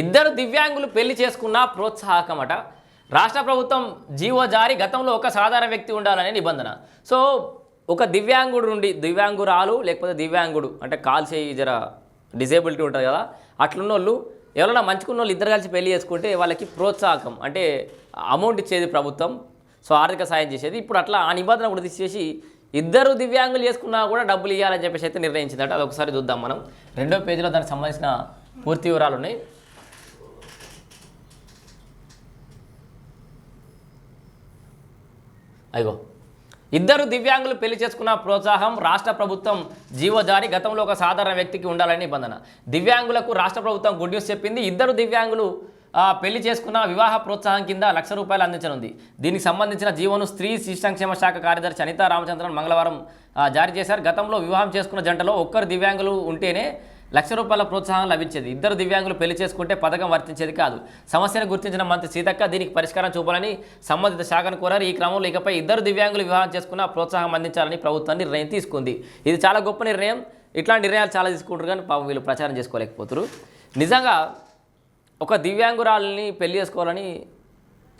ఇద్దరు దివ్యాంగులు పెళ్ళి చేసుకున్న ప్రోత్సాహకమట. రాష్ట్ర ప్రభుత్వం జీవో జారి గతంలో ఒక సాధారణ వ్యక్తి ఉండాలనే నిబంధన. సో ఒక దివ్యాంగుడు నుండి దివ్యాంగురాలు లేకపోతే దివ్యాంగుడు అంటే కాల్ చేయి జర డిజేబిలిటీ ఉంటుంది కదా అట్లున్న వాళ్ళు ఎవరైనా మంచుకున్న వాళ్ళు ఇద్దరు కలిసి పెళ్ళి చేసుకుంటే వాళ్ళకి ప్రోత్సాహకం అంటే అమౌంట్ ఇచ్చేది ప్రభుత్వం సో ఆర్థిక సాయం చేసేది. ఇప్పుడు అట్లా ఆ నిబంధన కూడా తీసేసి ఇద్దరు దివ్యాంగులు చేసుకున్నా కూడా డబ్బులు ఇవ్వాలని చెప్పేసి అయితే నిర్ణయించిందట. అది ఒకసారి చూద్దాం మనం. రెండో పేజీలో దానికి సంబంధించిన పూర్తి వివరాలు ఉన్నాయి. అయ్యో. ఇద్దరు దివ్యాంగులు పెళ్ళి చేసుకున్న ప్రోత్సాహం రాష్ట్ర ప్రభుత్వం జీవో జారీ గతంలో ఒక సాధారణ వ్యక్తికి ఉండాలని నిబంధన. దివ్యాంగులకు రాష్ట్ర ప్రభుత్వం గుడ్ న్యూస్ చెప్పింది ఇద్దరు దివ్యాంగులు పెళ్ళి చేసుకున్న వివాహ ప్రోత్సాహం కింద లక్ష రూపాయలు అందించనుంది. దీనికి సంబంధించిన జీవోను స్త్రీ శిశు సంక్షేమ శాఖ కార్యదర్శి అనితా రామచంద్రన్ మంగళవారం జారీ చేశారు. గతంలో వివాహం చేసుకున్న జంటలో ఒక్కరు దివ్యాంగులు ఉంటేనే లక్ష రూపాయల ప్రోత్సాహం లభించేది. ఇద్దరు దివ్యాంగులు పెళ్ళి చేసుకుంటే పథకం వర్తించేది కాదు. సమస్యను గుర్తించిన మంత్రి సీతక్క దీనికి పరిష్కారం చూపాలని సంబంధిత శాఖను కోరారు. ఈ క్రమంలో ఇకపై ఇద్దరు దివ్యాంగులు వివాహం చేసుకున్న ప్రోత్సాహం అందించాలని ప్రభుత్వం నిర్ణయం తీసుకుంది. ఇది చాలా గొప్ప నిర్ణయం. ఇట్లాంటి నిర్ణయాలు చాలా తీసుకుంటారు కానీ పాపం వీళ్ళు ప్రచారం చేసుకోలేకపోతారు. నిజంగా ఒక దివ్యాంగురాలని పెళ్ళి చేసుకోవాలని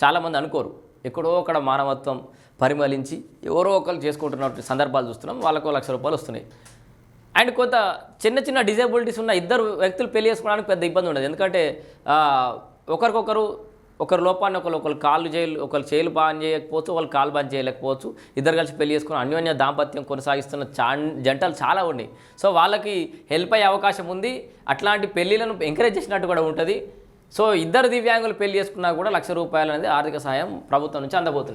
చాలామంది అనుకోరు. ఎక్కడో అక్కడ మానవత్వం పరిమళించి ఎవరో ఒకరు చేసుకుంటున్నటువంటి సందర్భాలు చూస్తున్నాం. వాళ్ళకు లక్ష రూపాయలు వస్తున్నాయి. అండ్ కొంత చిన్న చిన్న డిజేబిలిటీస్ ఉన్న ఇద్దరు వ్యక్తులు పెళ్ళి చేసుకోవడానికి పెద్ద ఇబ్బంది ఉండదు. ఎందుకంటే ఒకరికొకరు ఒకరు లోపాన్ని ఒకరు ఒకరు కాళ్ళు చేయలు ఒకరు చేలు బాన్ చేయకపోవచ్చు వాళ్ళు కాలు బాన్ చేయలేకపోవచ్చు. ఇద్దరు కలిసి పెళ్ళి చేసుకుని అన్యోన్య దాంపత్యం కొనసాగిస్తున్న చా జంటలు చాలా ఉన్నాయి సో వాళ్ళకి హెల్ప్ అయ్యే అవకాశం ఉంది. అట్లాంటి పెళ్ళిళ్ళను ఎంకరేజ్ చేసినట్టు కూడా ఉంటుంది. సో ఇద్దరు దివ్యాంగులు పెళ్ళి చేసుకున్నా కూడా లక్ష రూపాయలు అనేది ఆర్థిక సాయం ప్రభుత్వం నుంచి అందబోతున్నాయి